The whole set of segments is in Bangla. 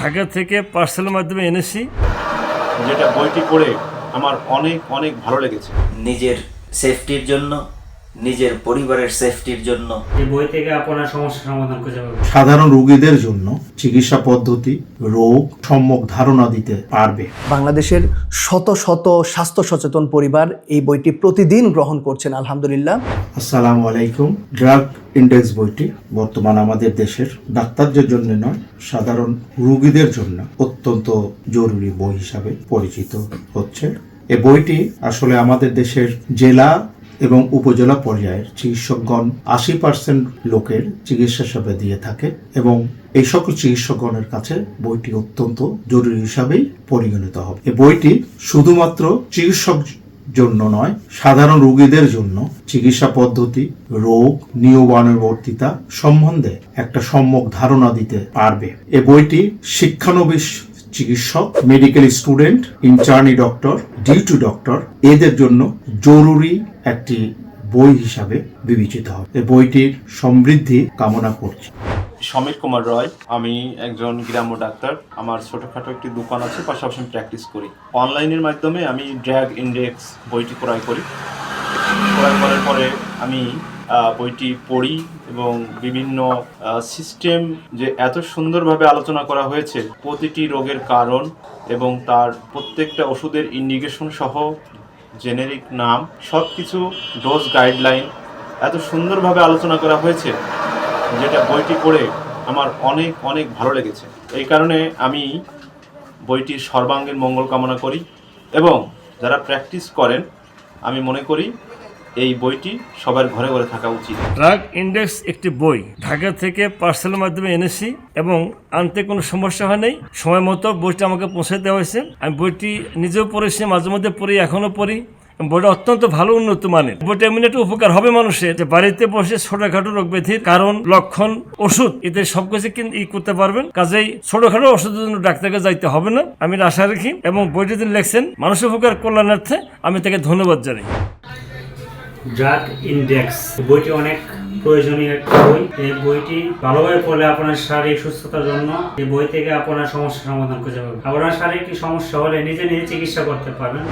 ঢাকা থেকে পার্সেলের মাধ্যমে এনেছি। যেটা বইটি পড়ে আমার অনেক অনেক ভালো লেগেছে। নিজের সেফটির জন্য নিজের পরিবারের সেফটির জন্য। এই বই থেকে আপনার সমস্যার সমাধান খুঁজে পাবেন। সাধারণ রোগীদের জন্য চিকিৎসা পদ্ধতি রোগ সম্যক ধারণা দিতে পারবে। বাংলাদেশের শত শত স্বাস্থ্য সচেতন পরিবার এই বইটি প্রতিদিন গ্রহণ করছেন আলহামদুলিল্লাহ। আসসালামু আলাইকুম। ড্রাগ ইন্ডেক্স বইটি বর্তমান আমাদের দেশের ডাক্তারদের জন্য নয় সাধারণ রোগীদের জন্য অত্যন্ত জরুরি বই হিসাবে পরিচিত হচ্ছে। এই বইটি আসলে আমাদের দেশের জেলা এবং উপজেলা পর্যায়ের চিকিৎসকগণ আশি পার্সেন্ট লোকের চিকিৎসা সেবা দিয়ে থাকে এবং এই সকল চিকিৎসকগণের কাছে বইটি অত্যন্ত জরুরি হিসাবেই পরিগণিত হবে। এই বইটি শুধুমাত্র চিকিৎসক জন্য নয়, সাধারণ রোগীদের জন্য, চিকিৎসা পদ্ধতি, রোগ নিয়মানুবর্তিতা সম্বন্ধে একটা সম্যক ধারণা দিতে পারবে। এ বইটি শিক্ষানবিশ চিকিৎসক medical student internee doctor duty doctor এদের জন্য জরুরি একটি বই হিসাবে বিবেচিত হবে। এই বইটির সমৃদ্ধি কামনা করছি। সমীর কুমার রয়, আমি একজন গ্রাম্য ডাক্তার। আমার ছোটোখাটো একটি দোকান আছে, পাশাপাশি প্র্যাকটিস করি। অনলাইনের মাধ্যমে আমি ড্র্যাগ ইন্ডেক্স বইটি ক্রয় করি। ক্রয় করার পরে আমি বইটি পড়ি এবং বিভিন্ন সিস্টেম যে এত সুন্দরভাবে আলোচনা করা হয়েছে, প্রতিটি রোগের কারণ এবং তার প্রত্যেকটা ওষুধের ইন্ডিকেশন সহ জেনেরিক নাম সব কিছু ডোজ গাইডলাইন, এত সুন্দরভাবে আলোচনা করা হয়েছে, যেটা বইটি পড়ে আমার অনেক অনেক ভালো লেগেছে। এই কারণে আমি বইটির সর্বাঙ্গীন মঙ্গল কামনা করি এবং যারা প্র্যাকটিস করেন, আমি মনে করি এই বইটি সবার ঘরে ঘরে থাকা উচিত। ড্রাগ ইন্ডেক্স একটি বই। ঢাকা থেকে পার্সেলের মাধ্যমে এনেছি এবং আনতে কোনো সমস্যা হয় নাই। সময় মতো বইটা আমাকে পৌঁছে দেওয়া হয়েছে। আমি বইটি নিজেও পড়েছি, মাঝে মধ্যে পড়ি, এখনও পড়ি। বইটা অত্যন্ত ভালো উন্নত মানের। বইটা এমনি একটা উপকার হবে মানুষের যে বাড়িতে বসে ছোটখাটো রোগ ব্যাধির কারণ, লক্ষণ, ওষুধ এতে সবকিছু কিন্তু ই করতে পারবেন। কাজেই ছোটখাটো ওষুধের জন্য ডাক্তারকে যাইতে হবে না। আমি আশা রাখি এবং বইটি তিনি লেখছেন মানুষের উপকার কল্যাণার্থে আমি তাকে ধন্যবাদ জানাই। ড্রাগ ইন্ডেক্স বইটি অনেক প্রয়োজনীয় একটা বই। এই বইটি ভালোভাবে পড়লে আপনার শারীরিক সুস্থতার জন্য এই বই থেকে আপনার সমস্যার সমাধান খুঁজে পাবেন। আপনার শারীরিক সমস্যা হলে নিজে নিজে চিকিৎসা করতে পারবেন।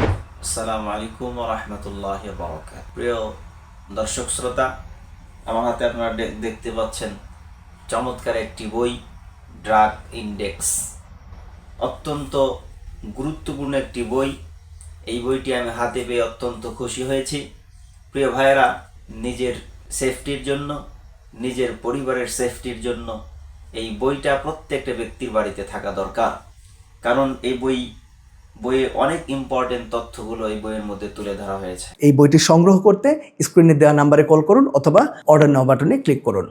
আসসালামু আলাইকুম রহমতুল্লাহ বরকাত প্রিয় দর্শক শ্রোতা, আমার হাতে আপনারা দেখতে পাচ্ছেন চমৎকার একটি বই ড্রাগ ইন্ডেক্স অত্যন্ত গুরুত্বপূর্ণ একটি বই। এই বইটি আমি হাতে পেয়ে অত্যন্ত খুশি হয়েছি। প্রিয় ভাইয়েরা, নিজের সেফটির জন্য, নিজের পরিবারের সেফটির জন্য এই বইটা প্রত্যেকটা ব্যক্তির বাড়িতে থাকা দরকার। কারণ এই বই, বইয়ে অনেক ইম্পর্টেন্ট তথ্যগুলো এই বইয়ের মধ্যে তুলে ধরা হয়েছে। এই বইটি সংগ্রহ করতে স্ক্রিনে দেওয়া নাম্বারে কল করুন অথবা অর্ডার নাও বাটনে ক্লিক করুন।